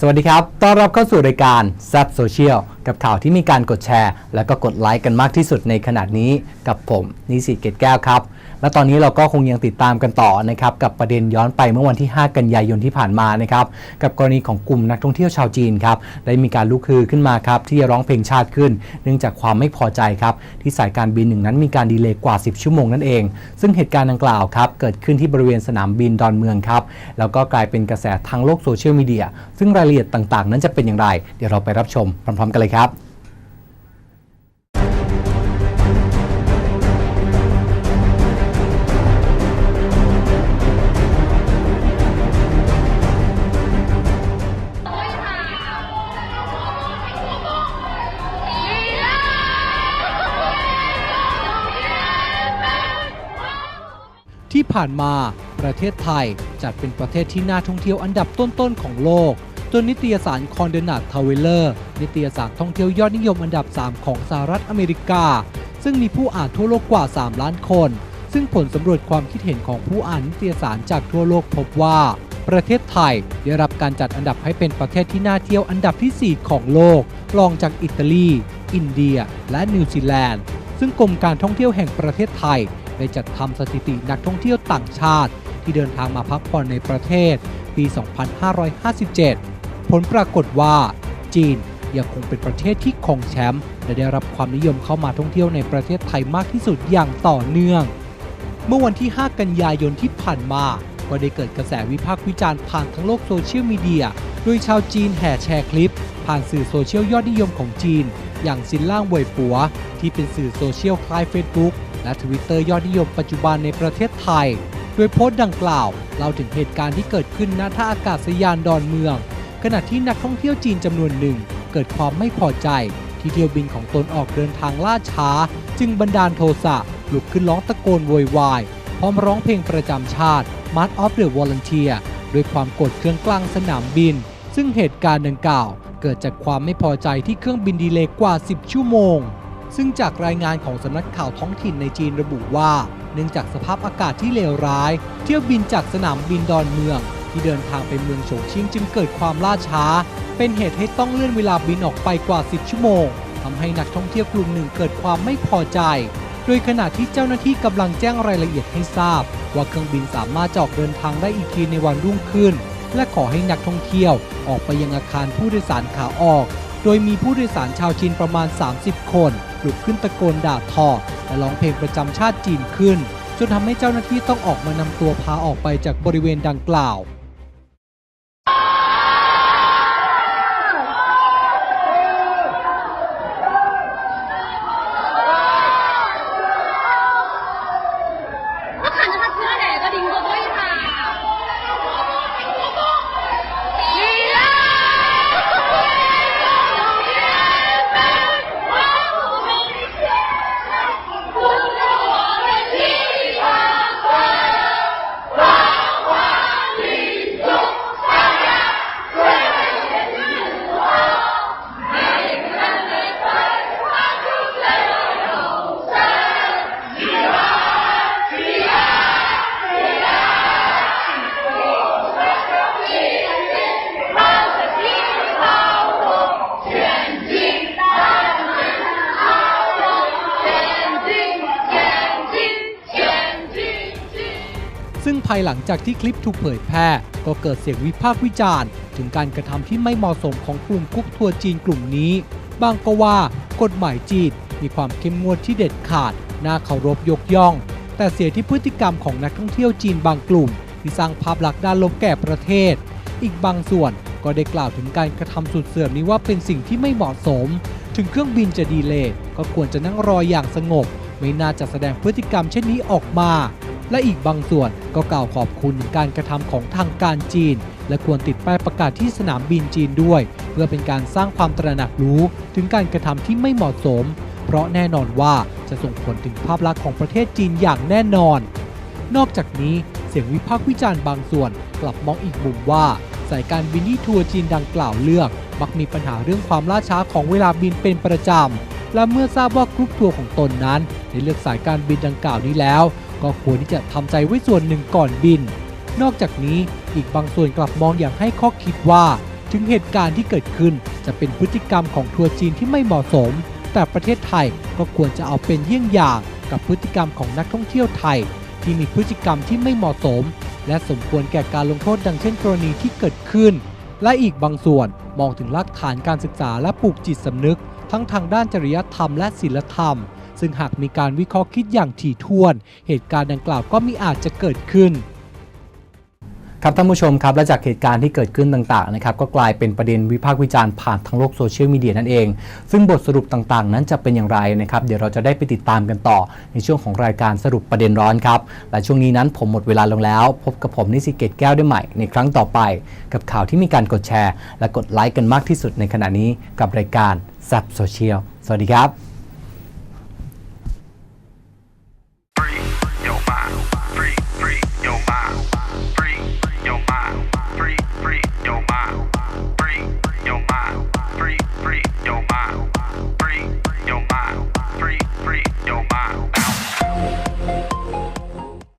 สวัสดีครับ ต้อนรับเข้าสู่รายการแซ p โซเชียลกับข่าวที่มีการกดแชร์ และก็กดไลค์กันมากที่สุดในขณะนี้กับผม นิสิตเกตแก้วครับ และตอนนี้เราก็คงยังติดตามกันต่อนะครับกับประเด็นย้อนไปเมื่อวันที่ 5 กันยายนที่ผ่านมานะครับกับกรณีของกลุ่มนักท่องเที่ยวชาวจีนครับได้มีการลุกฮือขึ้นมาครับที่จะร้องเพลงชาติขึ้น เนื่องจากความไม่พอใจครับที่สายการบินหนึ่งนั้นมีการดีเลย์กว่า 10 ชั่วโมงนั่นเอง ซึ่งเหตุการณ์ดังกล่าวครับเกิดขึ้นที่บริเวณสนามบินดอนเมืองครับแล้วก็กลายเป็นกระแสทางโลกโซเชียลมีเดียซึ่งรายละเอียดต่างๆ นั้นจะเป็นอย่างไร เดี๋ยวเราไปรับชมพร้อม ๆ กันเลยครับ ที่ผ่านมาประเทศไทยจัดเป็นประเทศที่น่าท่องเที่ยวอันดับต้นๆของโลก จนนิตยสารคอนเดนัททาวเวลเลอร์นิตยสารท่องเที่ยวยอดนิยมอันดับ 3 ของสหรัฐอเมริกา ซึ่งมีผู้อ่านทั่วโลกกว่า 3 ล้านคน ซึ่งผลสำรวจความคิดเห็นของผู้อ่านนิตยสารจากทั่วโลกพบว่า ประเทศไทยได้รับการจัดอันดับให้เป็นประเทศที่น่าเที่ยวอันดับทีสี่4 ของโลก รองจากอิตาลี อินเดีย และนิวซีแลนด์ซึ่งกรมการท่องเที่ยวแห่งประเทศไทย ได้จัดทำสถิตินักท่องเที่ยวต่างชาติ ที่เดินทางมาพักผ่อนในประเทศ ปี 2557 ผลปรากฏว่า จีนยังคงเป็นประเทศที่คงแชมป์และได้รับความนิยมเข้ามาท่องเที่ยวในประเทศไทยมากที่สุดอย่างต่อเนื่อง เมื่อวันที่ 5 กันยายนที่ผ่านมาก็ได้เกิดกระแสวิพากษ์วิจารณ์ผ่านทั้งโลกโซเชียลมีเดียโดยชาวจีนแห่แชร์คลิป ผ่านสื่อโซเชียลยอดนิยมของจีน อย่างซินล่างเวยปัว ที่เป็นสื่อโซเชียลคล้าย Facebook และ Twitter ยอดนิยมปัจจุบันในประเทศไทย โดยโพสต์ดังกล่าวเล่าถึงเหตุการณ์ที่เกิดขึ้นณท่าอากาศยานดอนเมือง ขณะที่นักท่องเที่ยวจีนจำนวนหนึ่ง เกิดความไม่พอใจ ที่เที่ยวบินของตนออกเดินทางล่าช้า จึงบันดาลโทสะลุกขึ้นร้องตะโกนโวยวายพร้อมร้องเพลงประจำชาติ Mart of the Volunteer ด้วยความโกรธเครื่องกลางสนามบิน ซึ่งเหตุการณ์ดังกล่าว เกิดจากความไม่พอใจที่เครื่องบินดีเลย์กว่า 10 ชั่วโมง ซึ่งจากรายงานของสำนักข่าวท้องถิ่นในจีนระบุว่า เนื่องจากสภาพอากาศที่เลวร้าย เที่ยวบินจากสนามบินดอนเมือง ที่เดินทางไปเมืองโฉงชิ่งจึงเกิดความล่าช้า เป็นเหตุให้ต้องเลื่อนเวลาบินออกไปกว่า 10 ชั่วโมงทำให้นักท่องเที่ยวกลุ่มหนึ่งเกิดความไม่พอใจ โดยขณะที่เจ้าหน้าที่กำลังแจ้งรายละเอียดให้ทราบ ว่าเครื่องบินสามารถจออกเดินทางได้อีกทีในวันรุ่งขึ้น และขอให้นักท่องเที่ยวออกไปยังอาคารผู้โดยสารขาออก โดยมีผู้โดยสารชาวจีนประมาณ 30 คนลุกขึ้นตะโกนด่าทอ และร้องเพลงประจำชาติจีนขึ้น จนทำให้เจ้าหน้าที่ต้องออกมานำตัวพาออกไปจากบริเวณดังกล่าว ภายหลังจากที่คลิปถูกเผยแพร่ ก็เกิดเสียงวิพากษ์วิจารณ์ ถึงการกระทำที่ไม่เหมาะสมของกลุ่มกุ๊กทัวร์จีนกลุ่มนี้ บางก็ว่ากฎหมายจีนมีความเข้มงวดที่เด็ดขาด น่าเคารพยกย่อง แต่เสียที่พฤติกรรมของนักท่องเที่ยวจีนบางกลุ่ม ที่สร้างภาพลักษณ์ด้านลบแก่ประเทศ อีกบางส่วนก็ได้กล่าวถึงการกระทำสุดเสื่อมนี้ว่าเป็นสิ่งที่ไม่เหมาะสม ถึงเครื่องบินจะดีเลย์ก็ควรจะนั่งรออย่างสงบ ไม่น่าจะแสดงพฤติกรรมเช่นนี้ออกมา และอีกบางส่วนก็กล่าวขอบคุณการกระทำของทางการจีน และควรติดป้ายประกาศที่สนามบินจีนด้วย เพื่อเป็นการสร้างความตระหนักรู้ถึงการกระทำที่ไม่เหมาะสม เพราะแน่นอนว่าจะส่งผลถึงภาพลักษณ์ของประเทศจีนอย่างแน่นอน นอกจากนี้เสียงวิพากษ์วิจารณ์บางส่วน กลับมองอีกมุมว่าสายการบินที่ทัวร์จีนดังกล่าวเลือก มักมีปัญหาเรื่องความล่าช้าของเวลาบินเป็นประจำและเมื่อทราบว่ากรุ๊ปทัวร์ของตนนั้น ได้เลือกสายการบินดังกล่าวนี้แล้ว ก็ควรที่จะทำใจไว้ส่วนหนึ่งก่อนบิน นอกจากนี้อีกบางส่วนกลับมองอย่างให้ข้อคิดว่า ถึงเหตุการณ์ที่เกิดขึ้นจะเป็นพฤติกรรมของทัวร์จีนที่ไม่เหมาะสม แต่ประเทศไทยก็ควรจะเอาเป็นเยี่ยงอย่างกับพฤติกรรมของนักท่องเที่ยวไทย ที่มีพฤติกรรมที่ไม่เหมาะสม และสมควรแก่การลงโทษดังเช่นกรณีที่เกิดขึ้น และอีกบางส่วนมองถึงรากฐานการศึกษาและปลูกจิตสำนึก ทั้งทางด้านจริยธรรมและศีลธรรม ซึ่งหากมีการวิเคราะห์คิดอย่างถี่ถ้วน เหตุการณ์ดังกล่าวก็มิอาจจะเกิดขึ้นครับท่านผู้ชมครับและจากเหตุการณ์ที่เกิดขึ้นต่างๆนะครับก็กลายเป็นประเด็นวิพากษ์วิจารณ์ผ่านทางโลกโซเชียลมีเดียนั่นเอง ซึ่งบทสรุปต่างๆ นั้นจะเป็นอย่างไรนะครับเดี๋ยวเราจะได้ไปติดตามกันต่อ ในช่วงของรายการสรุปประเด็นร้อนครับและช่วงนี้นั้นผมหมดเวลาลงแล้ว พบกับผมนิสิเกตแก้วได้ใหม่ในครั้งต่อไป กับข่าวที่มีการกดแชร์ และกดไลค์กันมากที่สุดในขณะนี้กับรายการแซบโซเชียลสวัสดีครับ